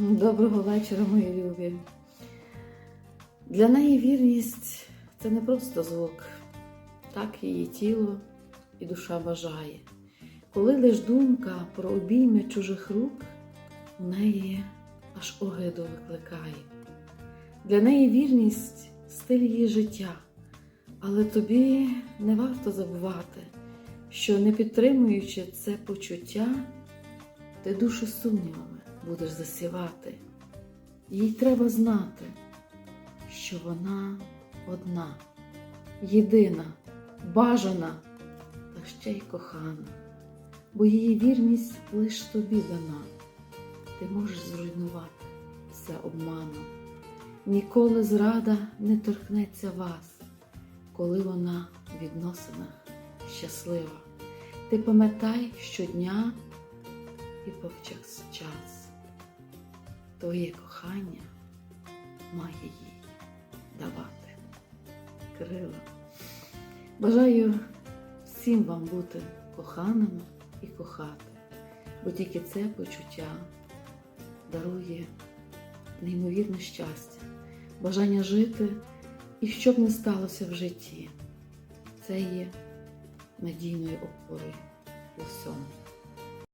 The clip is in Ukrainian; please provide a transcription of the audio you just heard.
Доброго вечора, мої любі. Для неї вірність це не просто звук, так її тіло і душа бажає. Коли лиш думка про обійми чужих рук у неї аж огиду викликає. Для неї вірність стиль її життя, але тобі не варто забувати, що не підтримуючи це почуття, ти душу сумнівами будеш засівати. Їй треба знати, що вона одна, єдина, бажана та ще й кохана, бо її вірність лиш тобі дана. Ти можеш зруйнувати все обманом. Ніколи зрада не торкнеться вас, коли вона в відносинах щаслива. Ти пам'ятай щодня і повсякчас. Твоє кохання має їй давати крила. Бажаю всім вам бути коханими і кохати, бо тільки це почуття дарує неймовірне щастя, бажання жити і що б не сталося в житті. Це є надійною опорою у всьому.